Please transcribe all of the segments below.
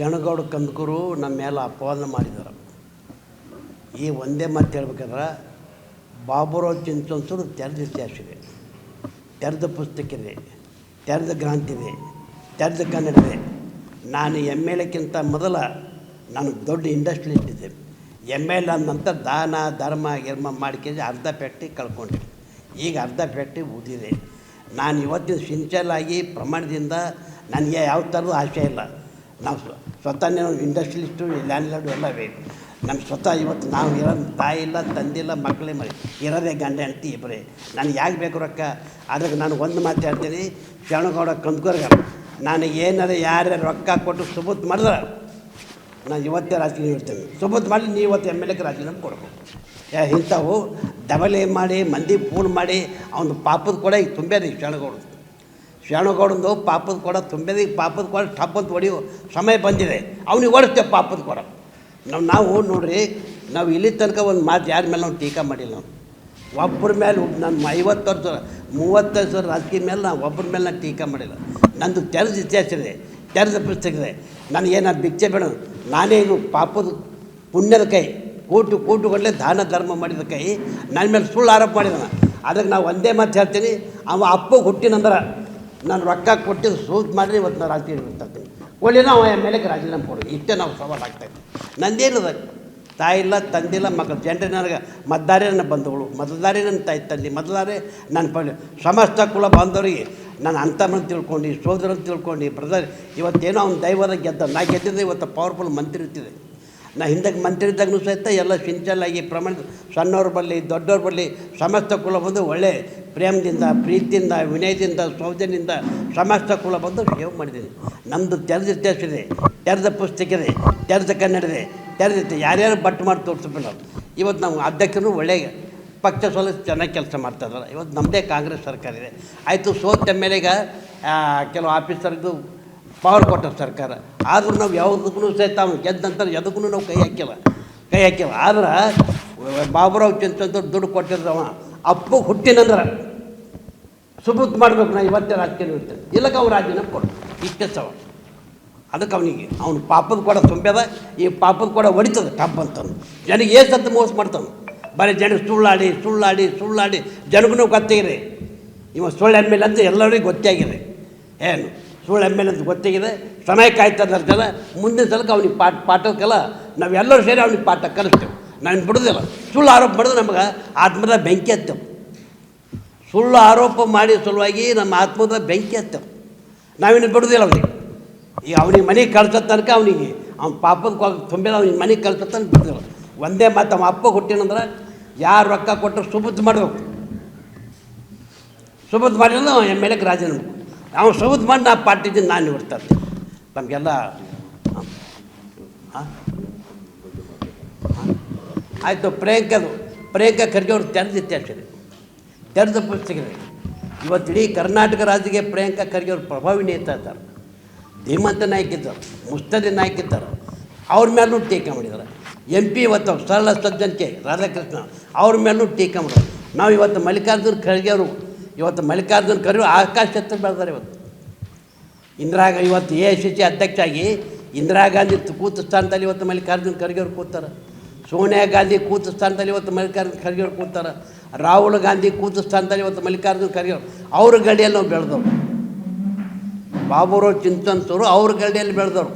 ಶರಣಗೌಡ ಕಂದಕೂರು ನಮ್ಮ ಮೇಲೆ ಅಪವಾದ ಮಾಡಿದ್ದಾರೆ. ಈ ಒಂದೇ ಮಾತು ಹೇಳ್ಬೇಕಾದ್ರೆ, ಬಾಬುರಾವ್ ಚಿಂತನ್ಸರು ತೆರೆದ ಇತಿಹಾಸ ಇದೆ ತೆರೆದ ಪುಸ್ತಕ ಇದೆ ತೆರೆದ ಗ್ರಂಥ ಇದೆ ತೆರೆದ ಕನ್ನಡ ಇದೆ ನಾನು ಎಂ ಎಲ್ ಎಕ್ಕಿಂತ ಮೊದಲ ನಾನು ದೊಡ್ಡ ಇಂಡಸ್ಟ್ರಿಯಲಿಸ್ಟ್ ಇದ್ದೆ ಎಂ ಎಲ್ ಎ ನಂತರ ದಾನ, ಧರ್ಮ, ಗಿರ್ಮ ಮಾಡ್ಕೊಂಡು ಅರ್ಧ ಫ್ಯಾಕ್ಟ್ರಿ ಕಳ್ಕೊಂಡಿದ್ದೆ ಈಗ ಅರ್ಧ ಫ್ಯಾಕ್ಟ್ರಿ ಉದಿದೆ ನಾನು ಇವತ್ತಿನ ಸಿನ್ಸಿಯರ್ ಆಗಿ ಪ್ರಮಾಣದಿಂದ ನನಗೆ ಯಾವ ಥರದ ಆಸೆ ಇಲ್ಲ. ನಾವು ಸ್ವ- ಸ್ವತಃ ನಾವು ಇಂಡಸ್ಟ್ರಿಲಿಸ್ಟು ಲ್ಯಾಂಡ್ ಲಾರ್ಡು ಎಲ್ಲ ಬೇಕು ನಮ್ಮ ಸ್ವತಃ ಇವತ್ತು ನಾವು ಇರೋ ತಾಯಿ ಇಲ್ಲ ತಂದಿಲ್ಲ ಮಕ್ಕಳೇ ಮರಿ. ಇರೋದೇ ಗಂಡ, ಹೆಂಡತಿ ಇಬ್ಬರೇ. ನನಗೆ ಯಾಕೆ ಬೇಕು ರೊಕ್ಕ? ಅದಕ್ಕೆ ನಾನು ಒಂದು ಮಾತು ಹೇಳ್ತೀನಿ, ಶರಣಗೌಡ ಕಂದ್ಕೋರ್ಗ ನನಗೆ ಏನಾರ ಯಾರ್ಯಾರು ರೊಕ್ಕ ಕೊಟ್ಟು ಸುಬುತ್ ಮಾಡಿದ್ರೆ ನಾನು ಇವತ್ತೇ ರಾಜಕೀಯ ಇರ್ತೇನೆ. ಸುಬುತ್ ಮಾಡಿ ನೀವು ಇವತ್ತು ಎಂ ಎಲ್ ಎಗೆ ರಾಜೀನಾಮೆ ಕೊಡ್ಬೇಕು. ಇಂಥವು ದಬಲೆ ಮಾಡಿ, ಮಂದಿ ಫೋನ್ ಮಾಡಿ, ಅವನು ಪಾಪದ ಕೂಡ ಈಗ ತುಂಬ್ಯಾದ ಈಗ ಶರಣಗೌಡ ಶರಣಗೌಡಂದು ಪಾಪದ ಕೊಡ, ತುಂಬಿದ, ಪಾಪದ ಕೊಡ ಟಪ್ ಅಂತ ಸಮಯ ಬಂದಿದೆ. ಅವನಿಗೆ ಓಡಿಸ್ತೇವೆ ಪಾಪದ ಕೊಡ. ನಾವು ನಾವು ನೋಡ್ರಿ, ನಾವು ಇಲ್ಲಿ ತನಕ ಒಂದು ಮಾತು ಯಾರ ಮೇಲೆ ನಾವು ಟೀಕಾ ಮಾಡಿಲ್ಲ ನಾವು. ಒಬ್ಬರ ಮೇಲೆ ನನ್ನ ಐವತ್ತು ವರ್ಷ ಮೂವತ್ತೈದು ವರ್ಷ ರಾಜಕೀಯ ಮೇಲೆ ನಾವು ಒಬ್ಬರ ಮೇಲೆ ನಾನು ಟೀಕಾ ಮಾಡಿಲ್ಲ. ನಂದು ತೆರೆದ ಇತಿಹಾಸ ಇದೆ, ತೆರೆದ ಪುಸ್ತಕ ಇದೆ. ನನಗೇನು ಭಿಕ್ಷೆ ಬೇಡ ನಾನೇ ಪಾಪದ ಪುಣ್ಯದ ಕೈ. ಕೋಟು ಕೋಟುಗಳಲ್ಲೇ ದಾನ ಧರ್ಮ ಮಾಡಿದ ಕೈ. ನನ್ನ ಮೇಲೆ ಸುಳ್ಳು ಆರೋಪ ಮಾಡಿದ ಅದಕ್ಕೆ ನಾವು ಒಂದೇ ಮಾತು ಹೇಳ್ತೀನಿ. ಅವ ಅಪ್ಪ ಹುಟ್ಟಿನಂದ್ರೆ ನಾನು ರೊಕ್ಕ ಕೊಟ್ಟಿದ್ದು ಸೂಟ್ ಮಾಡಿದ್ರೆ ಇವತ್ತು ನಾನು ರಾಜಕೀಯ ಬಿಡ್ತೀನಿ ಒಳ್ಳೆ ನಾವು ಆ ಮೇಲೆ ರಾಜೀನಾಮೆ ಕೊಡೋದು. ಇಷ್ಟೇ ನಾವು ಸವಾಲು ಆಗ್ತಾಯಿದ್ವಿ ನಂದೇನದ ತಾಯಿ ಇಲ್ಲ ತಂದಿಲ್ಲ ಮಕ್ಕಳು ಜನರೇ ನನಗೆ ಮತದಾರೇ ನನ್ನ ಬಂಧುಗಳು. ಮತದಾರೇ ನನ್ನ ತಾಯಿ, ತಂದೆ. ಮತದಾರೇ ನನ್ನ ಪಡೆ, ಸಮಸ್ತ ಕುಲ ಬಾಂಧವರಿಗೆ ನಾನು ಮನ ತಿಳ್ಕೊಂಡು ಸೋದರನ್ನು ತಿಳ್ಕೊಂಡು, ಬ್ರದರ್, ಇವತ್ತೇನೋ ಅವ್ನು ದೈವದ ಗೆದ್ದ, ನಾ ಗೆದ್ದಿದ್ದೆ ಇವತ್ತು ಪವರ್ಫುಲ್ ಮಂತ್ರಿ ಇರ್ತಿದೆ. ನಾ ಹಿಂದಕ್ಕೆ ಮಂತ್ರಿ ಇದ್ದಾಗೂ ಸಹಿತ ಎಲ್ಲ ಸಿಂಚಲಾಗಿ ಪ್ರಮಾಣ ಸಣ್ಣವ್ರ ಬರಲಿ ದೊಡ್ಡವ್ರ ಬರಲಿ ಸಮಸ್ತ ಕುಲ ಬಂದು ಒಳ್ಳೆ ಪ್ರೇಮದಿಂದ, ಪ್ರೀತಿಯಿಂದ, ವಿನಯದಿಂದ, ಸೌಜನ್ಯದಿಂದ ಸಮಸ್ತ ಕುಲ ಬಂದು ಸೇವೆ ಮಾಡಿದ್ದೀನಿ ನಮ್ಮದು ತೆರೆದ ಇತಿಹಾಸ ಇದೆ ತೆರೆದ ಪುಸ್ತಕ ಇದೆ ತೆರೆದ ಕನ್ನಡ ಇದೆ ತೆರೆದಿತ್ತು ಯಾರ್ಯಾರು ಬಟ್ ಮಾಡಿ ನಾವು ಇವತ್ತು ನಾವು ಅಧ್ಯಕ್ಷರು ಒಳ್ಳೆ ಪಕ್ಷ ಸೋಲ ಚೆನ್ನಾಗಿ ಕೆಲಸ ಮಾಡ್ತಾ ಇದ್ದಾರೆ. ಇವತ್ತು ನಮ್ಮದೇ ಕಾಂಗ್ರೆಸ್ ಸರ್ಕಾರ ಇದೆ. ಆಯಿತು, ಸೋತ ಮೇಲೆಗ ಈಗ ಕೆಲವು ಆಫೀಸರ್ಗೂ ಪವರ್ ಕೊಟ್ಟ ಸರ್ಕಾರ. ಆದರೂ ನಾವು ಯಾವುದಕ್ಕೂ ಸಹಿತ ಅವನು ಗೆದ್ದ ನಂತರ ಎದಕ್ಕೂ ನಾವು ಕೈ ಹಾಕಿಲ್ಲ. ಕೈ ಹಾಕಿಲ್ಲ. ಆದ್ರೆ, ಬಾಬುರಾವ್ ಚಿಂತಂತ ದುಡ್ಡು ಕೊಟ್ಟಿದ್ದವ ಅಪ್ಪು ಹುಟ್ಟಿನಂದ್ರೆ ಸುಬುತ್ ಮಾಡಬೇಕು ನಾ ಇವತ್ತೇ ರಾಜಕೀಯ ಇರ್ತೇನೆ ಇಲ್ಲಕ್ಕೆ ಅವ್ನು ರಾಜೀನಾಮೆ ಕೊಡು ಇಷ್ಟೇ ಅದಕ್ಕೆ ಅವನಿಗೆ, ಅವನು ಪಾಪದ ಕೂಡ ತುಂಬ್ಯದ, ಈ ಪಾಪದ ಕೂಡ ಹೊಡಿತದೆ ಟಪ್ ಅಂತಂದು ಜನಗೆ ಏಸತ್ತು ಸತ್ತು ಮೋಸ ಮಾಡ್ತಾನೆ. ಬರೀ ಜನ ಸುಳ್ಳಾಡಿ ಸುಳ್ಳಾಡಿ ಸುಳ್ಳಾಡಿ ಜನಗೂ ಗೊತ್ತಾಗಿದೆ ಇವ ಸುಳ್ಳು ಎಂ ಅಂತ ಎಲ್ಲರಿಗೂ ಗೊತ್ತಾಗಿದೆ. ಏನು? ಸುಳ್ಳು ಎಂ ಅಂತ ಗೊತ್ತಾಗಿದೆ. ಸಮಯ ಕಾಯ್ತಾ ಜನ. ಮುಂದಿನ ಸಲಕ್ಕೆ ಅವ್ನಿಗೆ ಪಾಠ, ಪಾಠಕ್ಕೆಲ್ಲ ನಾವೆಲ್ಲರೂ ಸೇರಿ ಅವ್ನಿಗೆ ಪಾಠ ಕಲಿಸ್ತೇವೆ. ನಾನು ಬಿಡೋದಿಲ್ಲ. ಸುಳ್ಳು ಆರೋಪ ಮಾಡಿದ್ರೆ ನಮಗೆ ಆತ್ಮದ ಬೆಂಕಿ ಹತ್ತೇವೆ ಸುಳ್ಳು ಆರೋಪ ಮಾಡಿ ಸಲುವಾಗಿ ನಮ್ಮ ಆತ್ಮದ ಬೆಂಕಿ ಹತ್ತೇವೆ ನಾವಿನ್ನು ಬಿಡೋದಿಲ್ಲ ಅವನಿಗೆ. ಈಗ ಅವನಿಗೆ ಮನೆ ಕಳ್ಸೋ ತನಕ ಅವನಿಗೆ, ಅವ್ನ ಪಾಪದ ತುಂಬಿದ ಅವ್ನಿಗೆ ಮನೆ ಕಳ್ಸೋ ತನಕ ಬಿಡೋದಿಲ್ಲ. ಒಂದೇ ಮಾತು ಅವ ಅಪ್ಪ ಹುಟ್ಟಿನಂದ್ರೆ ಯಾರು ರೊಕ್ಕ ಕೊಟ್ಟರು ಸುಬುದ್ ಮಾಡಬೇಕು. ಸುಬುದ್ ಮಾಡಿಲ್ಲ ಎಂ ಎಲ್ ಎಗೆ ರಾಜೀನಾಮೆ ಅವ್ನು ಸುಬುದ್ ಮಾಡಿ ನಾ ಪಾರ್ಟಿದ್ದೀನಿ ನಾನು ನಿವರ್ತಾ ನಮಗೆಲ್ಲ ನಮಗೆಲ್ಲ ಆಯಿತು ಪ್ರಿಯಾಂಕದು ಪ್ರಿಯಾಂಕಾ ಖರ್ಗೆ ಅವ್ರು ತೆರೆದ ಅಷ್ಟೇ ತೆರೆದ ಪುಸ್ತಕ ಇವತ್ತು ಇಡೀ ಕರ್ನಾಟಕ ರಾಜ್ಯಕ್ಕೆ ಪ್ರಿಯಾಂಕಾ ಖರ್ಗೆ ಅವರು ಪ್ರಭಾವಿ ನೇತ ಇದ್ದಾರೆ. ಧೀಮಂತ ನಾಯಕ ಇದ್ದಾರೆ ಮುಸ್ತದಿ ನಾಯಕ ಇದ್ದಾರೆ. ಅವ್ರ ಮೇಲೂ ಟೀಕೆ ಮಾಡಿದ್ದಾರೆ. ಎಂ ಪಿ ಇವತ್ತು ಸರಳ ಸಜ್ಜನಿಕೆ ರಾಧಾಕೃಷ್ಣ ಅವ್ರ ಮೇಲೂ ಟೀಕೆ ಮಾಡಿದ್ರು ನಾವು ಇವತ್ತು ಮಲ್ಲಿಕಾರ್ಜುನ ಖರ್ಗೆ ಅವರು, ಇವತ್ತು ಮಲ್ಲಿಕಾರ್ಜುನ ಖರ್ಗೆ ಆಕಾಶ ಎತ್ತರ ಬೆಳೆದಾರೆ ಇವತ್ತು. ಇಂದಿರಾ ಇವತ್ತು ಎ ಐ ಸಿ ಸಿ ಅಧ್ಯಕ್ಷ ಆಗಿ ಇಂದಿರಾ ಗಾಂಧಿ ಕೂತ ಸ್ಥಾನದಲ್ಲಿ ಇವತ್ತು ಮಲ್ಲಿಕಾರ್ಜುನ ಖರ್ಗೆ ಅವರು ಕೂತಾರೆ. ಸೋನಿಯಾ ಗಾಂಧಿ ಕೂತ ಸ್ಥಾನದಲ್ಲಿ ಇವತ್ತು ಮಲ್ಲಿಕಾರ್ಜುನ ಖರ್ಗೆ ಕೂತಾರೆ. ರಾಹುಲ್ ಗಾಂಧಿ ಕೂತ ಸ್ಥಾನದಲ್ಲಿ ಇವತ್ತು ಮಲ್ಲಿಕಾರ್ಜುನ ಖರ್ಗೆ ಅವ್ರು. ಅವ್ರ ಗಡಿಯಲ್ಲಿ ನಾವು ಬೆಳೆದವ್ರು. ಬಾಬುರಾವ್ ಚಿಂತನ್ಸವರು ಅವ್ರ ಗಡಿಯಲ್ಲಿ ಬೆಳೆದವರು.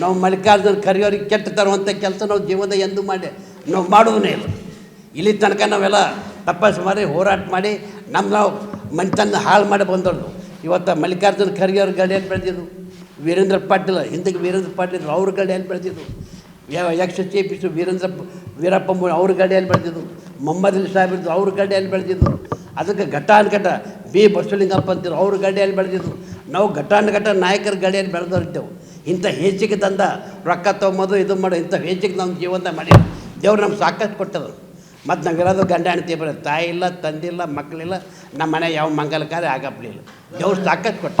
ನಾವು ಮಲ್ಲಿಕಾರ್ಜುನ ಖರ್ಗೆ ಅವ್ರಿಗೆ ಕೆಟ್ಟ ತರುವಂಥ ಕೆಲಸ ನಾವು ಜೀವನದ ಎಂದು ಮಾಡಿ ನಾವು ಮಾಡೋದೇ ಇಲ್ಲ. ಇಲ್ಲಿ ತನಕ ನಾವೆಲ್ಲ ತಪಸ್ಸು ಮಾಡಿ, ಹೋರಾಟ ಮಾಡಿ, ನಮ್ಮ ನಾವು ಮನೆತನ್ನ ಹಾಳು ಮಾಡಿ ಬಂದವ್ರು ಇವತ್ತು ಮಲ್ಲಿಕಾರ್ಜುನ ಖರ್ಗೆ ಅವ್ರ ಗಡಿಯಲ್ಲಿ ಬೆಳೆದಿದ್ದು. ವೀರೇಂದ್ರ ಪಾಟೀಲ್, ಹಿಂದಕ್ಕೆ ವೀರೇಂದ್ರ ಪಾಟೀಲ್ ಅವ್ರ ಗಡಿಯಲ್ಲಿ ಬೆಳೆದಿದ್ದು. ಯಾವ ಯಕ್ಷ ಮಿನಿಸ್ಟರ್ ವೀರೇಂದ್ರ ವೀರಪ್ಪ ಮೊಯ್ಲಿ ಅವ್ರ ಗಡಿಯಲ್ಲಿ ಬೆಳೆದಿದ್ದು, ಮೊಹಮ್ಮದ್ ಸಾಹೇಬ್ರದ್ದು ಅವ್ರ ಗಡಿಯಲ್ಲಿ ಬೆಳೆದಿದ್ದು. ಅದಕ್ಕೆ ಘಟಾನುಘಟ ಬಿ ಬಸವಲಿಂಗಪ್ಪ ಅಂತಿರು ಅವ್ರ ಗಡಿಯಲ್ಲಿ ಬೆಳೆದಿದ್ದು. ನಾವು ಘಟಾನುಘಟ ನಾಯಕರ ಗಡಿಯಲ್ಲಿ ಬೆಳೆದವ್ರಿದ್ದೆವು ಇಂಥ ಹೆಚ್ಚಿಗೆ ತಂದ ರೊಕ್ಕ ತೊಗೊಂಬೋದು ಇದು ಮಾಡೋ, ಇಂಥ ಹೆಚ್ಚಿಗೆ ನಮ್ಮ ಜೀವನ ಮಾಡಿ ದೇವ್ರು ನಮ್ಗೆ ಸಾಕಷ್ಟು ಕೊಟ್ಟದು ಮತ್ತು ನಾವಿರೋದು ಗಂಡ ಹೆಣ್ತಿ ಬರೋದು ತಾಯಿ ಇಲ್ಲ ತಂದಿಲ್ಲ ಮಕ್ಕಳಿಲ್ಲ ನಮ್ಮ ಮನೆ ಯಾವ ಮಂಗಲ ಕಾರ್ಯ ದೇವ್ರು ಸಾಕಷ್ಟು ಕೊಟ್ಟ